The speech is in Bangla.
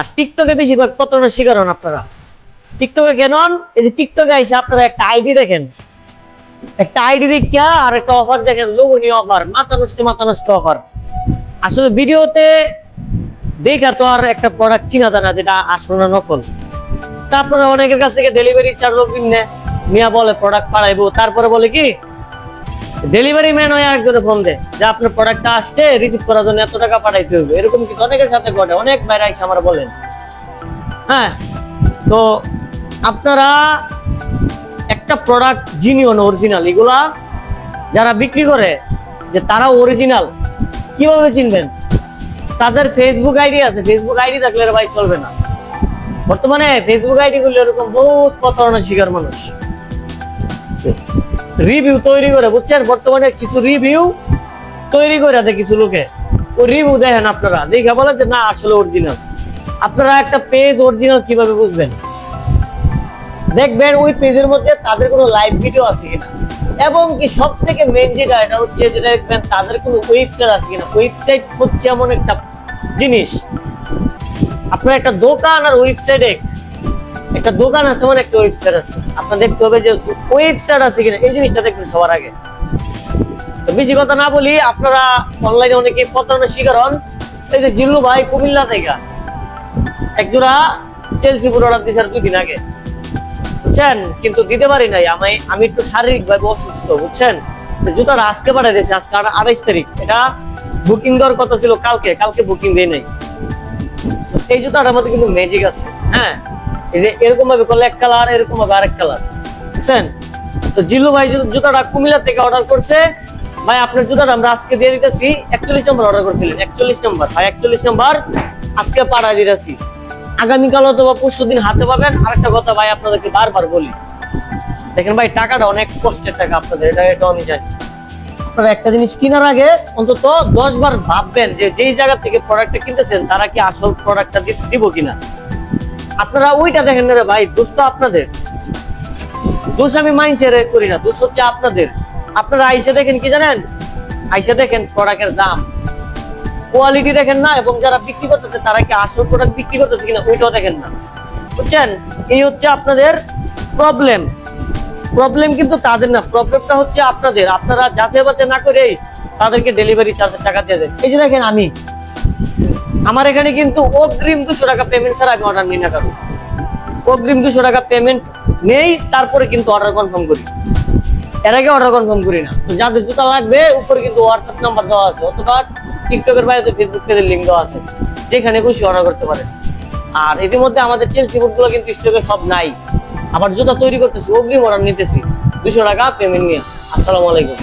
আর টিকটকে বেশিরভাগ প্রতারণার শিকার হন আপনারা। টিকটকে কেন এই যে টিকটকে এসে আপনারা একটা আইডি দেখেন। একটা আইডি দেখিয়া আর একটা অফার দেখেন, লোভনীয় অফার মাথা নষ্ট মাথা নষ্ট অফার আসলে ভিডিওতে দেখা তো আর একটা প্রোডাক্ট চিনা যায় না, যেটা আসল না নকল। তা আপনারা অনেকের কাছ থেকে ডেলিভারি চার্জ অগ্রিম নেয়। মিয়া বলে প্রোডাক্ট পাঠাইবো তারপরে বলে কি ডেলিভারি ম্যান হয়ে একজনে ফোন দেয়, যে আপনার প্রোডাক্টটা আসছে রিসিভ করার জন্য এত টাকা পাঠাইতে হবে। এরকম কিন্তু অনেকের সাথে ঘটে, অনেক বাইরে এসে আমার বলেন। হ্যাঁ তো আপনারা একটা প্রোডাক্ট জিনিয়ন অরিজিনাল এগুলা যারা বিক্রি করে, যে তারা অরিজিনাল কীভাবে চিনবেন? তাদের ফেসবুক আইডি আছে ফেসবুক আইডি থাকলে ভাই চলবে না। বর্তমানে ফেসবুক আইডি গুলো এরকম বহুত প্রতারণার শিকার মানুষ। রিভিউ তৈরি করে, বুঝছেন? বর্তমানে কিছু রিভিউ তৈরি করে দেয় কিছু লোকে। ওই রিভিউ দেখেন আপনারা। দেখে বলেন যে, না, আসলে অরিজিনাল আপনারা একটা পেজ অরিজিনাল কীভাবে বুঝবেন? দেখবেন ওই পেজের মধ্যে তাদের কোনো লাইভ ভিডিও আছে কিনা। এবং কি সব থেকে মেন যেটা, এটা হচ্ছে যে, দেখবেন তাদের কোনো ওয়েবসাইট আছে কিনা। ওয়েবসাইট হচ্ছে এমন একটা জিনিস। আপনার একটা দোকান আর ওয়েবসাইট একটা দোকান আছে মানে একটা ওয়েবসাইট আছে। আপনার দেখতে হবে যে ওয়েবসাইট আছে কিনা, এই জিনিসটা দেখবেন সবার আগে। বেশি কথা না বলি, আপনারা অনলাইনে অনেকে প্রতারণার শিকার হন। এই যে জিল্লু ভাই কুমিল্লা থেকে একজোড়া চেলসি পুরো অর্ডার দিয়েছে আর দুই দিন আগে। বুঝছেন? কিন্তু দিতে পারি নাই। আমি আমি একটু শারীরিক ভাবে অসুস্থ, বুঝছেন? জুতাটা আজকে পাঠিয়ে দিয়েছে, আজকে আড়াইশ তারিখ। এটা বুকিং দেওয়ার কথা ছিল কালকে কালকে বুকিং দেয় নাই। এই জুতাটার মধ্যে কিন্তু ম্যাজিক আছে হ্যাঁ? করলে এক কালার এরকম ভাবে আরেক কালার বুঝছেন? তো ভাই জুতাটা কুমিল্লা থেকে অর্ডার করছে, ভাই আপনার জুতাটা আমরা আজকে দিয়ে দিতেছি, একচল্লিশ নম্বর অর্ডার করছিলেন, একচল্লিশ নম্বর ভাই, একচল্লিশ নম্বর আজকে পাড়া দিতেছি। আগামীকাল অথবা পরশু দিন হাতে পাবেন। আরেকটা কথা ভাই, আপনাদেরকে বারবার বলি, দেখেন ভাই, টাকাটা অনেক কষ্টের টাকা আপনাদের, এটা এটা আমি জানি। আপনারা একটা জিনিস কেনার আগে অন্তত দশ বার ভাববেন যে যেই জায়গা থেকে প্রোডাক্টটা কিনতেছেন, তারা কি আসল প্রোডাক্টটা দিব কিনা। আপনারা ওইটা দেখেন না রে ভাই, দোষ তো আপনাদের। দোষ আমি মাইন্ডে করি না। দোষ হচ্ছে আপনাদের। আপনারা আইসে দেখেন কি জানেন? আইসে দেখেন প্রোডাক্টের দাম। কোয়ালিটি দেখেন না, এবং যারা বিক্রি করতেছে, তারা কি আসল প্রোডাক্ট বিক্রি করতেছে কিনা, ওইটাও দেখেন না। বুঝছেন? এই হচ্ছে আপনাদের প্রবলেম প্রবলেম কিন্তু তাদের না প্রবলেমটা হচ্ছে আপনাদের। আপনারা যাচাই বাছাই না করেই তাদেরকে ডেলিভারি চার্জের টাকা দিয়ে দেন। এই যে দেখেন আমি। আমার এখানে কিন্তু অগ্রিম দুশো টাকা পেমেন্ট ছাড়া আমি অর্ডার নিই না কারও। অগ্রিম দুশো টাকা পেমেন্ট নেই, তারপরে কিন্তু অর্ডার কনফার্ম করি। এর আগে অর্ডার কনফার্ম করি না। যাদের জুতা লাগবে, উপরে কিন্তু হোয়াটসঅ্যাপ নাম্বার দেওয়া আছে, অথবা টিকটকের বাইরে ফেসবুক পেজের লিঙ্ক দেওয়া আছে, যেখানে খুশি অর্ডার করতে পারেন। আর ইতিমধ্যে আমাদের চেলসি ফুডগুলো কিন্তু স্টকে সব নাই। আবার জুতা তৈরি করতেছি, অগ্রিম অর্ডার নিতেছি। দুশো টাকা পেমেন্ট নিয়ে। আসসালামু আলাইকুম।